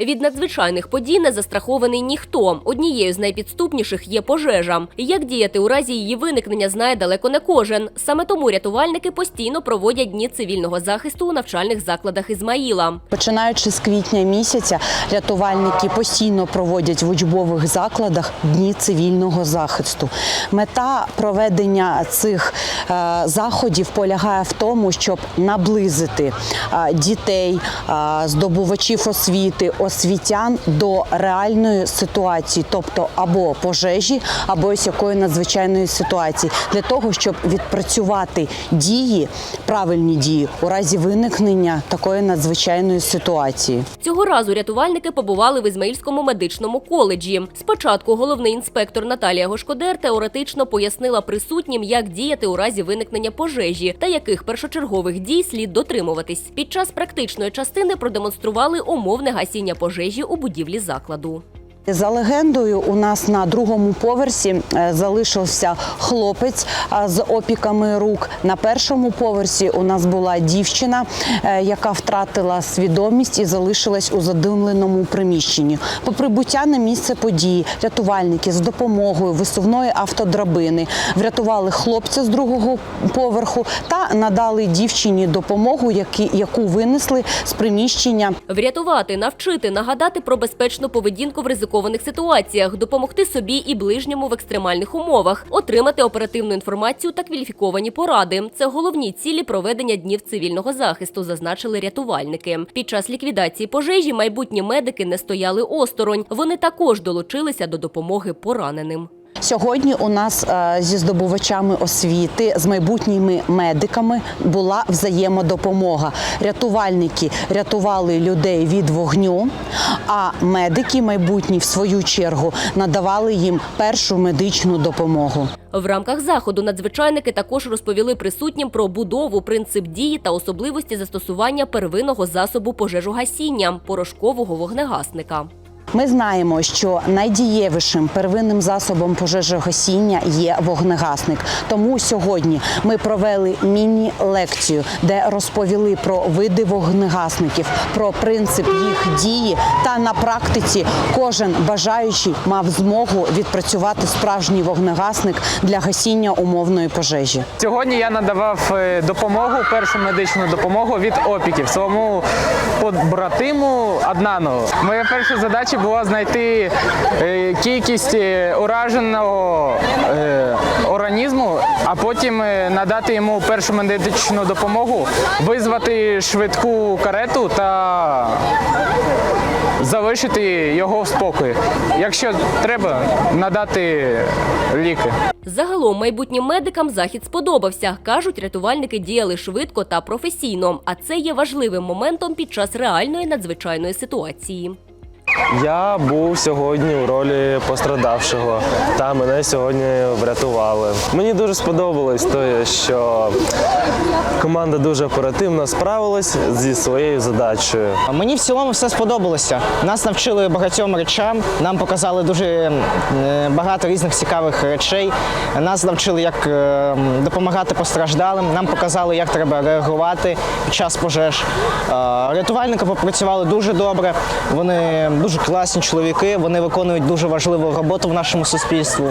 Від надзвичайних подій не застрахований ніхто. Однією з найпідступніших є пожежа. Як діяти у разі її виникнення, знає далеко не кожен. Саме тому рятувальники постійно проводять дні цивільного захисту у навчальних закладах Ізмаїла. Починаючи з квітня місяця, рятувальники постійно проводять в учбових закладах дні цивільного захисту. Мета проведення цих е, заходів полягає в тому, щоб наблизити е, дітей, е, здобувачів освіти, освітян до реальної ситуації, тобто або пожежі, або ось якої надзвичайної ситуації, для того, щоб відпрацювати дії, правильні дії у разі виникнення такої надзвичайної ситуації. Цього разу рятувальники побували в Ізмаїльському медичному коледжі. Спочатку головний інспектор Наталія Гошкодер теоретично пояснила присутнім, як діяти у разі виникнення пожежі та яких першочергових дій слід дотримуватись. Під час практичної частини продемонстрували умовне гасіння пожежі у будівлі закладу. За легендою, у нас на другому поверсі е, залишився хлопець з опіками рук. На першому поверсі у нас була дівчина, е, яка втратила свідомість і залишилась у задимленому приміщенні. По прибуття на місце події рятувальники з допомогою висувної автодрабини врятували хлопця з другого поверху та надали дівчині допомогу, яку винесли з приміщення Врятувати, навчити, нагадати про безпечну поведінку в ризикованих ситуаціях, допомогти собі і ближньому в екстремальних умовах, отримати оперативну інформацію та кваліфіковані поради. Це головні цілі проведення днів цивільного захисту, зазначили рятувальники. Під час ліквідації пожежі майбутні медики не стояли осторонь. Вони також долучилися до допомоги пораненим. Сьогодні у нас е, зі здобувачами освіти, з майбутніми медиками була взаємодопомога. Рятувальники рятували людей від вогню, а медики майбутні, в свою чергу, надавали їм першу медичну допомогу. В рамках заходу надзвичайники також розповіли присутнім про будову, принцип дії та особливості застосування первинного засобу пожежогасіння порошкового вогнегасника. Ми знаємо, що найдієвішим первинним засобом пожежогасіння є вогнегасник. Тому сьогодні ми провели міні-лекцію, де розповіли про види вогнегасників, про принцип їх дії. Та на практиці кожен бажаючий мав змогу відпрацювати справжній вогнегасник для гасіння умовної пожежі. Сьогодні я надавав е, допомогу, першу медичну допомогу від опіків своєму побратиму Аднану. Моя перша задача була знайти е, кількість е, ураженого е, організму, а потім надати йому першу медичну допомогу, визвати швидку карету та залишити його в спокої. Якщо треба, надати ліки. Загалом майбутнім медикам захід сподобався. кажуть, рятувальники діяли швидко та професійно. А це є важливим моментом під час реальної надзвичайної ситуації. Я був сьогодні у ролі пострадавшого, та мене сьогодні врятували. Мені дуже сподобалось те, що команда дуже оперативно справилась зі своєю задачею. Мені в цілому все сподобалося. Нас навчили багатьом речам, нам показали дуже е, багато різних цікавих речей. Нас навчили, як е, допомагати постраждалим. Нам показали, як треба реагувати під час пожеж. Е, Рятувальники попрацювали дуже добре. Вони дуже класні чоловіки. Вони виконують дуже важливу роботу в нашому суспільстві.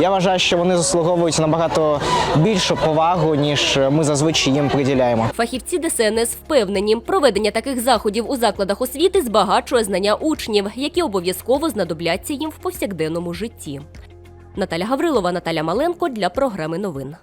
Я вважаю, що вони заслуговують набагато більшу повагу, ніж ми зазвичай їм приділяємо. Фахівці ДСНС впевнені, проведення таких заходів у закладах освіти збагачує знання учнів, які обов'язково знадобляться їм в повсякденному житті. Наталя Гаврилова, Наталя Маленко для програми новин.